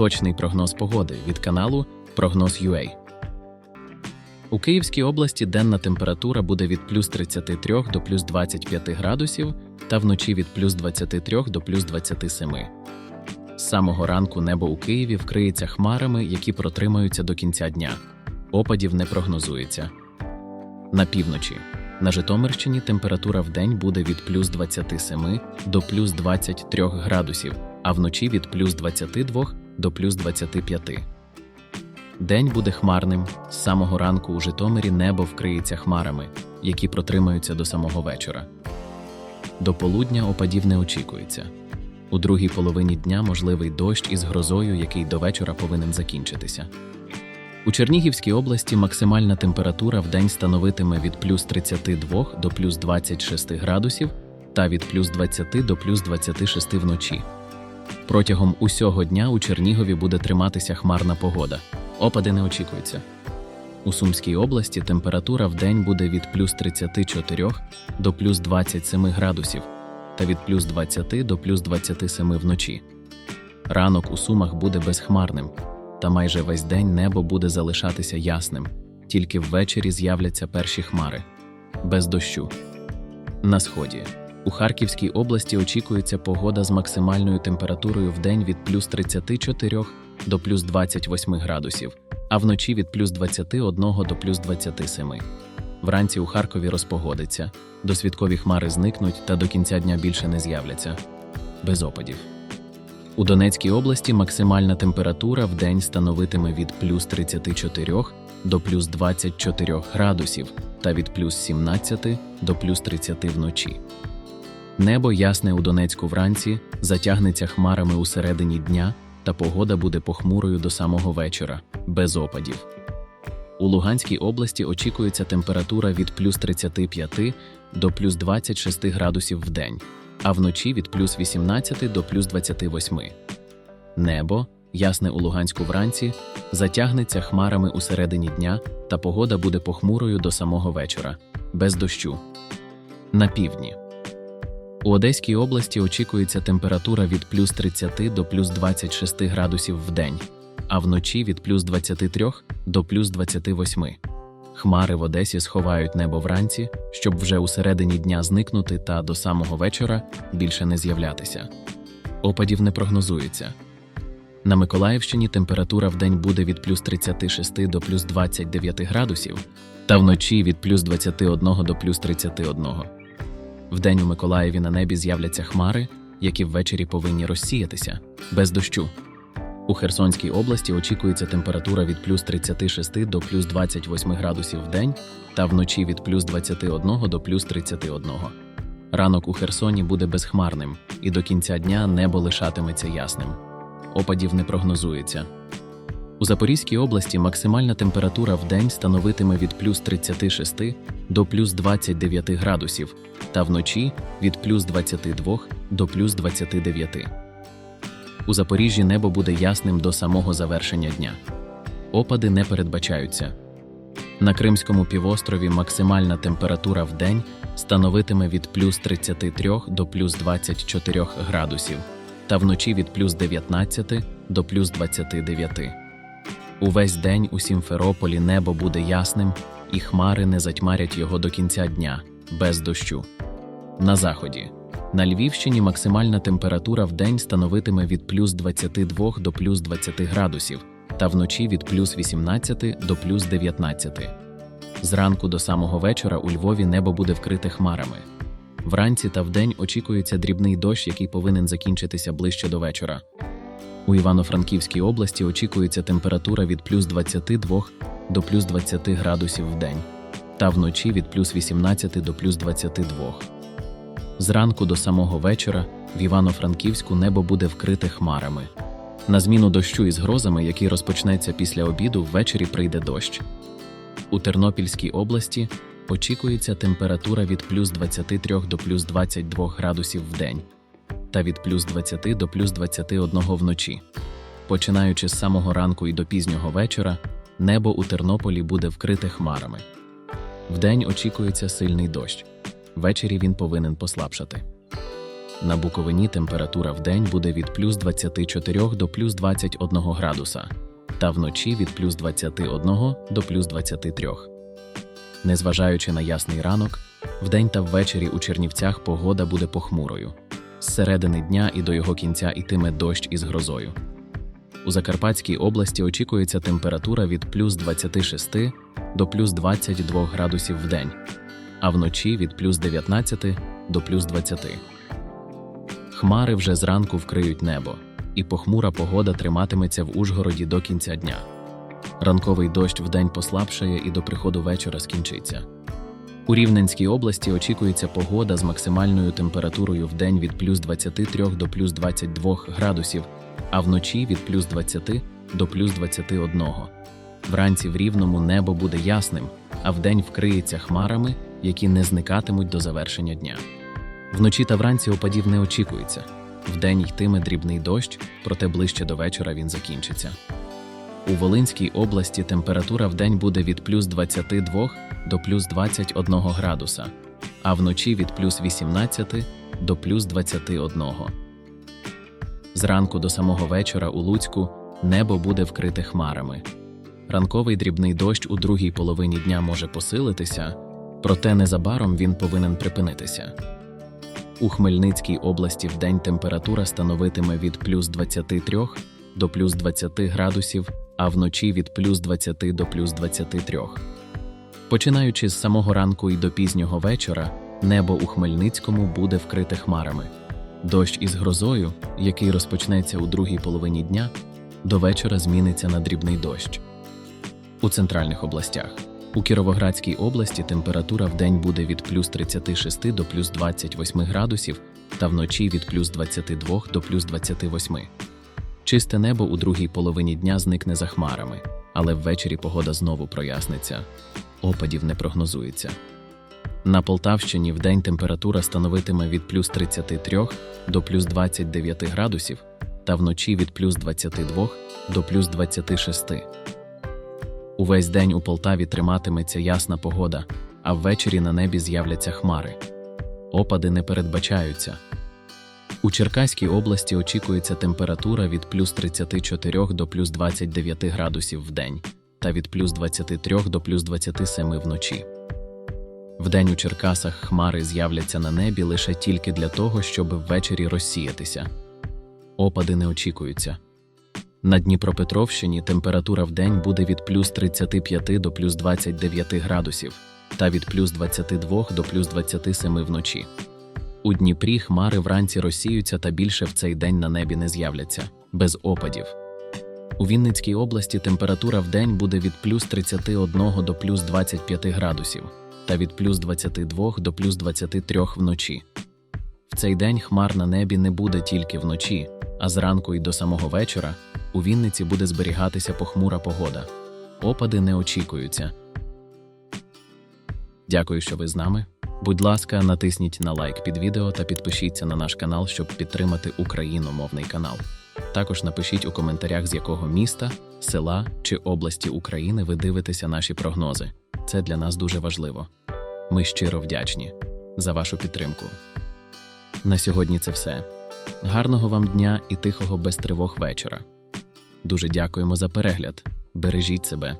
Точний прогноз погоди від каналу Прогноз.ua. У Київській області денна температура буде від плюс 33 до плюс 25 градусів та вночі від плюс 23 до плюс 27. З самого ранку небо у Києві вкриється хмарами, які протримаються до кінця дня. Опадів не прогнозується. На півночі. На Житомирщині температура вдень буде від плюс 27 до плюс 23 градусів, а вночі від плюс 22 до плюс 25. День буде хмарним. З самого ранку у Житомирі небо вкриється хмарами, які протримаються до самого вечора. До полудня опадів не очікується. У другій половині дня можливий дощ із грозою, який до вечора повинен закінчитися. У Чернігівській області максимальна температура в день становитиме від плюс 32 до плюс 26 градусів та від плюс 20 до плюс 26 вночі. Протягом усього дня у Чернігові буде триматися хмарна погода. Опади не очікуються. У Сумській області температура в день буде від плюс 34 до плюс 27 градусів та від плюс 20 до плюс 27 вночі. Ранок у Сумах буде безхмарним, та майже весь день небо буде залишатися ясним, тільки ввечері з'являться перші хмари без дощу. На сході у Харківській області очікується погода з максимальною температурою в день від плюс 34 до плюс 28 градусів, а вночі від плюс 21 до плюс 27. Вранці у Харкові розпогодиться, досвідкові хмари зникнуть та до кінця дня більше не з'являться. Без опадів. У Донецькій області максимальна температура в день становитиме від плюс 34 до плюс 24 градусів та від плюс 17 до плюс 30 вночі. Небо ясне у Донецьку вранці, затягнеться хмарами у середині дня, та погода буде похмурою до самого вечора, без опадів. У Луганській області очікується температура від плюс 35 до плюс 26 градусів в день, а вночі від плюс 18 до плюс 28. Небо, ясне у Луганську вранці, затягнеться хмарами у середині дня, та погода буде похмурою до самого вечора, без дощу. На півдні. У Одеській області очікується температура від плюс 30 до плюс 26 градусів в день, а вночі від плюс 23 до плюс 28. Хмари в Одесі сховають небо вранці, щоб вже у середині дня зникнути та до самого вечора більше не з'являтися. Опадів не прогнозується. На Миколаївщині температура в день буде від плюс 36 до плюс 29 градусів, та вночі від плюс 21 до плюс 31. Вдень у Миколаєві на небі з'являться хмари, які ввечері повинні розсіятися без дощу. У Херсонській області очікується температура від плюс 36 до плюс 28 градусів в день та вночі від плюс 21 до плюс 31. Ранок у Херсоні буде безхмарним, і до кінця дня небо лишатиметься ясним. Опадів не прогнозується. У Запорізькій області максимальна температура в день становитиме від плюс 36 до плюс 29 градусів, та вночі від плюс 22 до плюс 29. У Запоріжжі небо буде ясним до самого завершення дня. Опади не передбачаються. На Кримському півострові максимальна температура в день становитиме від плюс 33 до плюс 24 градусів, та вночі від плюс 19 до плюс 29. Увесь день у Сімферополі небо буде ясним, і хмари не затьмарять його до кінця дня, без дощу. На заході. На Львівщині максимальна температура в день становитиме від плюс 22 до плюс 20 градусів, та вночі від плюс 18 до плюс 19. Зранку до самого вечора у Львові небо буде вкрите хмарами. Вранці та вдень очікується дрібний дощ, який повинен закінчитися ближче до вечора. У Івано-Франківській області очікується температура від плюс 22 до плюс 20 градусів в день, та вночі від плюс 18 до плюс 22. Зранку до самого вечора в Івано-Франківську небо буде вкрите хмарами. На зміну дощу із грозами, який розпочнеться після обіду, ввечері прийде дощ. У Тернопільській області очікується температура від плюс 23 до плюс 22 градусів в день та від плюс 20 до плюс 21 вночі. Починаючи з самого ранку і до пізнього вечора, небо у Тернополі буде вкрите хмарами. Вдень очікується сильний дощ. Ввечері він повинен послабшати. На Буковині температура вдень буде від плюс 24 до плюс 21 градуса, та вночі від плюс 21 до плюс 23. Незважаючи на ясний ранок, вдень та ввечері у Чернівцях погода буде похмурою. З середини дня і до його кінця йтиме дощ із грозою. У Закарпатській області очікується температура від плюс 26 до плюс 22 градусів в день, а вночі від плюс 19 до плюс 20. Хмари вже зранку вкриють небо, і похмура погода триматиметься в Ужгороді до кінця дня. Ранковий дощ вдень послабшає і до приходу вечора скінчиться. У Рівненській області очікується погода з максимальною температурою в день від плюс 23 до плюс 22 градусів, а вночі від плюс 20 до плюс 21. Вранці в Рівному небо буде ясним, а вдень вкриється хмарами, які не зникатимуть до завершення дня. Вночі та вранці опадів не очікується. Вдень йтиме дрібний дощ, проте ближче до вечора він закінчиться. У Волинській області температура вдень буде від плюс 22 до плюс 21 градуса, а вночі від плюс 18 до плюс 21. Зранку до самого вечора у Луцьку небо буде вкрите хмарами. Ранковий дрібний дощ у другій половині дня може посилитися, проте незабаром він повинен припинитися. У Хмельницькій області вдень температура становитиме від плюс 23 до плюс 20 градусів, а вночі від плюс 20 до плюс 23. Починаючи з самого ранку і до пізнього вечора, небо у Хмельницькому буде вкрите хмарами. Дощ із грозою, який розпочнеться у другій половині дня, до вечора зміниться на дрібний дощ. У центральних областях. У Кіровоградській області температура в день буде від плюс 36 до плюс 28 градусів та вночі від плюс 22 до плюс 28. Чисте небо у другій половині дня зникне за хмарами, але ввечері погода знову проясниться. Опадів не прогнозується. На Полтавщині вдень температура становитиме від плюс 33 до плюс 29 градусів та вночі від плюс 22 до плюс 26. Увесь день у Полтаві триматиметься ясна погода, а ввечері на небі з'являться хмари. Опади не передбачаються. У Черкаській області очікується температура від плюс 34 до плюс 29 градусів в день та від плюс 23 до плюс 27 вночі. Вдень у Черкасах хмари з'являться на небі лише тільки для того, щоб ввечері розсіятися. Опади не очікуються. На Дніпропетровщині температура в день буде від плюс 35 до плюс 29 градусів та від плюс 22 до плюс 27 вночі. У Дніпрі хмари вранці розсіються та більше в цей день на небі не з'являться, без опадів. У Вінницькій області температура в день буде від плюс 31 до плюс 25 градусів та від плюс 22 до плюс 23 вночі. В цей день хмар на небі не буде тільки вночі, а зранку і до самого вечора у Вінниці буде зберігатися похмура погода. Опади не очікуються. Дякую, що ви з нами. Будь ласка, натисніть на лайк під відео та підпишіться на наш канал, щоб підтримати україномовний канал. Також напишіть у коментарях, з якого міста, села чи області України ви дивитеся наші прогнози. Це для нас дуже важливо. Ми щиро вдячні за вашу підтримку. На сьогодні це все. Гарного вам дня і тихого без тривог вечора. Дуже дякуємо за перегляд. Бережіть себе.